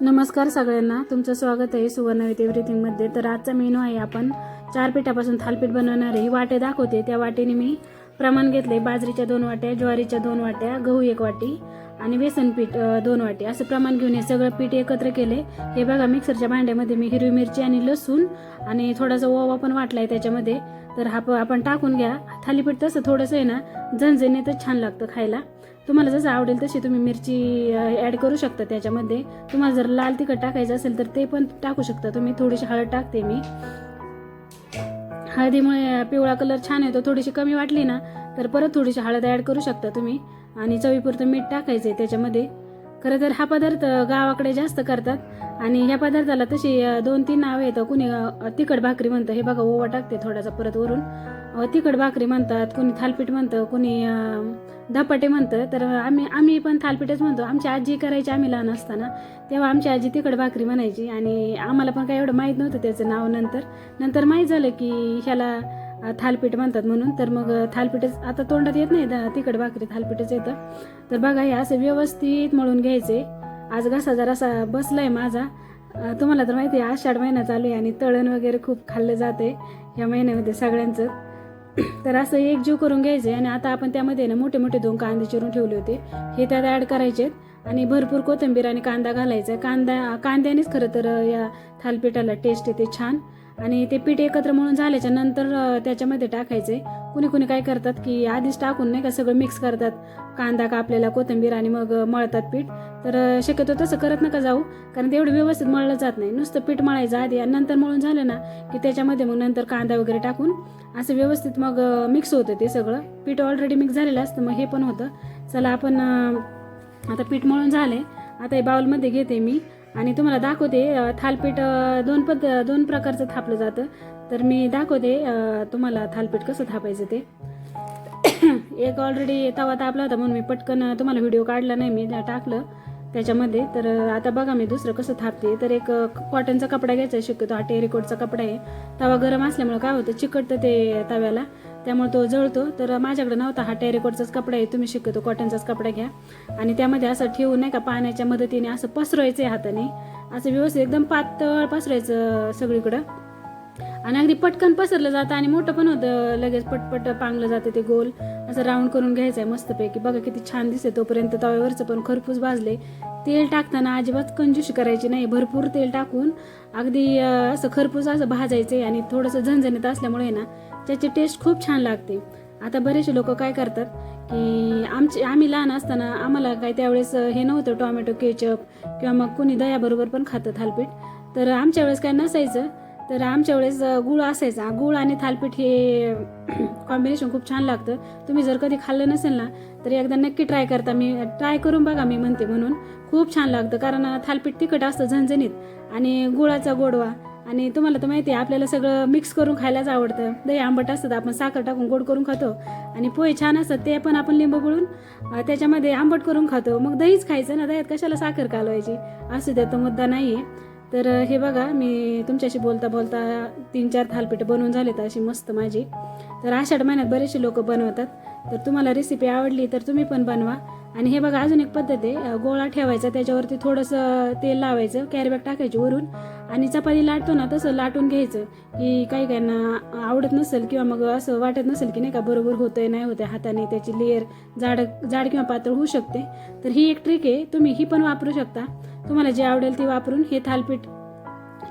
नमस्कार सगळ्यांना. तुमचं स्वागत आहे सुवर्ण विथ एव्हरीथिंगमध्ये तर आजचा मेनू आहे आपण चार पिठापासून थालपीठ बनवणार. ही वाटे दाखवते. त्या वाटेने मी प्रमाण घेतले. बाजरीच्या दोन वाट्या ज्वारीच्या दोन वाट्या गहू एक वाटी आणि बेसन पीठ दोन वाटी. असं प्रमाण घेऊन हे सगळं पीठ एकत्र केले. हे बघा मिक्सरच्या भांड्यामध्ये मी हिरवी मिरची आणि लसूण आणि थोडासा ओवा पण वाटलाय त्याच्यामध्ये. तर हा प- आपण टाकून घ्या. थालीपीठ तसं थोडंसं आहे ना झणझणीतच छान लागतं खायला. तुम्हाला जसं आवडेल तशी तुम्ही मिरची ॲड करू शकता त्याच्यामध्ये. तुम्हाला जर लाल तिखट टाकायचं असेल तर ते पण टाकू शकता. तुम्ही थोडीशी हळद टाकते मी. हळदीमुळे पिवळा कलर छान येतो. थोडीशी कमी वाटली ना तर परत थोडीशी हळद ॲड करू शकता तुम्ही. आणि चवीपुरतं मीठ टाकायचं आहे त्याच्यामध्ये. खरं तर हा पदार्थ गावाकडे जास्त करतात. आणि ह्या पदार्थाला तशी दोन तीन नावं येतं कुणी तिखट भाकरी म्हणतं हे बघा ओवा टाकते थोडासा परत वरून. तिखट भाकरी म्हणतात कुणी थालपीठ म्हणतं कुणी धपाटे म्हणतं. तर आम्ही आम्ही पण थालपीठच म्हणतो. आमची आजी करायची आम्ही लहान असताना. तेव्हा आमची आजी तिखट भाकरी म्हणायची. आणि आम्हाला पण काही एवढं माहीत नव्हतं त्याचं नाव नंतर. नंतर माहीत झालं की ह्याला थालपीठ म्हणतात म्हणून. तर मग थालपीठच आता तोंडात येत नाही तिकड भाकरी थालपीठच येतं. तर बघा हे असं व्यवस्थित मळून घ्यायचे. आज घसा जरासा बसलाय माझा तुम्हाला तर माहिती आहे आषाढ महिना चालू आहे आणि तळण वगैरे खूप खाल्लं जाते या महिन्यामध्ये सगळ्यांचं. तर असं एकजीव करून घ्यायचे आणि आता आपण त्यामध्ये ना मोठे मोठे दोन कांदे चिरून ठेवले होते. हे त्यात ॲड करायचे आणि भरपूर कोथिंबीर आणि कांदा घालायचा. कांदा कांद्यानेच खरं तर या थालपीठाला टेस्ट येते छान. आणि ते पीठ एकत्र मळून झाल्याच्यानंतर त्याच्यामध्ये टाकायचे. कुणी कुणी काय करतात की आधीच टाकून नाही का सगळं मिक्स करतात. कांदा कापलेला कोथिंबीर आणि मग मळतात पीठ. तर शक्यतो तसं करत नका जाऊ कारण ते एवढं व्यवस्थित मळलं जात नाही. नुसतं पीठ मळायचं आधी आणि नंतर मळून झालं ना की त्याच्यामध्ये मग नंतर कांदा वगैरे टाकून असं व्यवस्थित मग मिक्स होतं ते सगळं. पीठ ऑलरेडी मिक्स झालेलं असतं मग हे पण होतं. चला आपण आता पीठ मळून झाले आता हे बाउलमध्ये घेते मी. आणि तुम्हाला दाखवते थालपीठ दोन पद दोन प्रकारचं थापलं जातं. तर मी दाखवते तुम्हाला थालपीठ कसं थापायचं ते. एक ऑलरेडी तवा तापला होता म्हणून मी पटकन तुम्हाला व्हिडिओ काढला नाही मी टाकलं त्याच्यामध्ये. तर आता बघा मी दुसरं कसं थापते. तर एक कॉटनचा कपडा घ्यायचा शक्यतो हा टेरिकोटचा कपडा आहे. तवा गरम असल्यामुळे काय होतं चिकटतं ते तव्याला. त्यामुळे तो जळतो. तर माझ्याकडे नव्हता हा टेरेकोटचाच कपडा आहे. तुम्ही शिकतो कॉटनचाच कपडा घ्या. आणि त्यामध्ये असं ठेवू नाही का पाण्याच्या मदतीने. असं पसरवायचं आहे हाताने. असं व्यवस्थित एकदम पातळ पसरायचं सगळीकडं. आणि अगदी पटकन पसरलं जातं आणि मोठं पण होतं. लगेच पटपट पांगलं जातं ते गोल. असं राऊंड करून घ्यायचं आहे मस्तपैकी. बघा किती छान दिसते तोपर्यंत. तव्यावरचं पण खरपूस भाजले. तेल टाकताना अजिबात कंजूशी करायची नाही. भरपूर तेल टाकून अगदी असं खरपूस असं भाजायचं आणि थोडंसं झणझणीत असल्यामुळे ना त्याची टेस्ट खूप छान लागते. आता बरेचसे लोक काय करतात की आमचे आम्ही लहान असताना आम्हाला काय त्यावेळेस हे नव्हतं टोमॅटो केचप किंवा मग कुणी दह्याबरोबर पण खातं थालपीठ. तर आमच्या वेळेस काय नसायचं. तर आमच्या वेळेस गुळ असायचा. गुळ आणि थालपीठ हे कॉम्बिनेशन खूप छान लागतं. तुम्ही जर कधी खाल्लं नसेल ना तर एकदा नक्की ट्राय करता. मी ट्राय करून बघा मी म्हणते म्हणून. खूप छान लागतं. कारण थालपीठ तिखट असतं झणझणीत आणि गुळाचा गोडवा आणि तुम्हाला तर माहिती आहे आपल्याला सगळं मिक्स करून खायलाच आवडतं. दही आंबट असतं तर आपण साखर टाकून गोड करून खातो. आणि पोहे छान असतात ते पण आपण लिंबू गळून त्याच्यामध्ये आंबट करून खातो. मग दहीच खायचं ना दह्यात कशाला साखर कालवायची? असू द्या तो मुद्दा नाही आहे तर हे बघा मी तुमच्याशी बोलता बोलता तीन चार थालपीठं बनवून झालेत अशी मस्त माझी. तर आषाढ महिन्यात बरेचसे लोक बनवतात. तर तुम्हाला रेसिपी आवडली तर तुम्ही पण बनवा. आणि हे बघा अजून एक पद्धत आहे गोळा ठेवायचा त्याच्यावरती थोडंसं तेल लावायचं कॅरीबॅग टाकायची वरून. आणि चपाती लाटतो ना तसं लाटून घ्यायचं की काही काहींना आवडत नसेल किंवा मग असं वाटत नसेल की नाही का बरोबर होतंय नाही होतंय हाताने त्याची लेअर जाड जाड किंवा पातळ होऊ शकते. तर ही एक ट्रिक आहे तुम्ही ही पण वापरू शकता. तुम्हाला जे आवडेल ती वापरून हे थालपीठ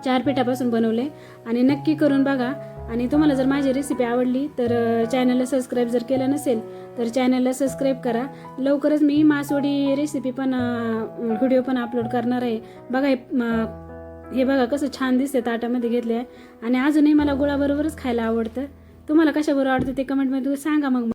चार पिठापासून बनवले. आणि नक्की करून बघा. आणि तुम्हाला जर माझी रेसिपी आवडली तर चॅनलला सबस्क्राईब जर केलं नसेल तर चॅनलला सबस्क्राईब करा. लवकरच मी मासवडी रेसिपी पण व्हिडिओ पण अपलोड करणार आहे. बघा हे हे बघा कसं छान दिसते ताटामध्ये घेतले आहे आणि अजूनही मला गुळाबरोबरच खायला आवडतं. तुम्हाला कशाबरोबर आवडतं ते कमेंटमध्ये सांगा मग.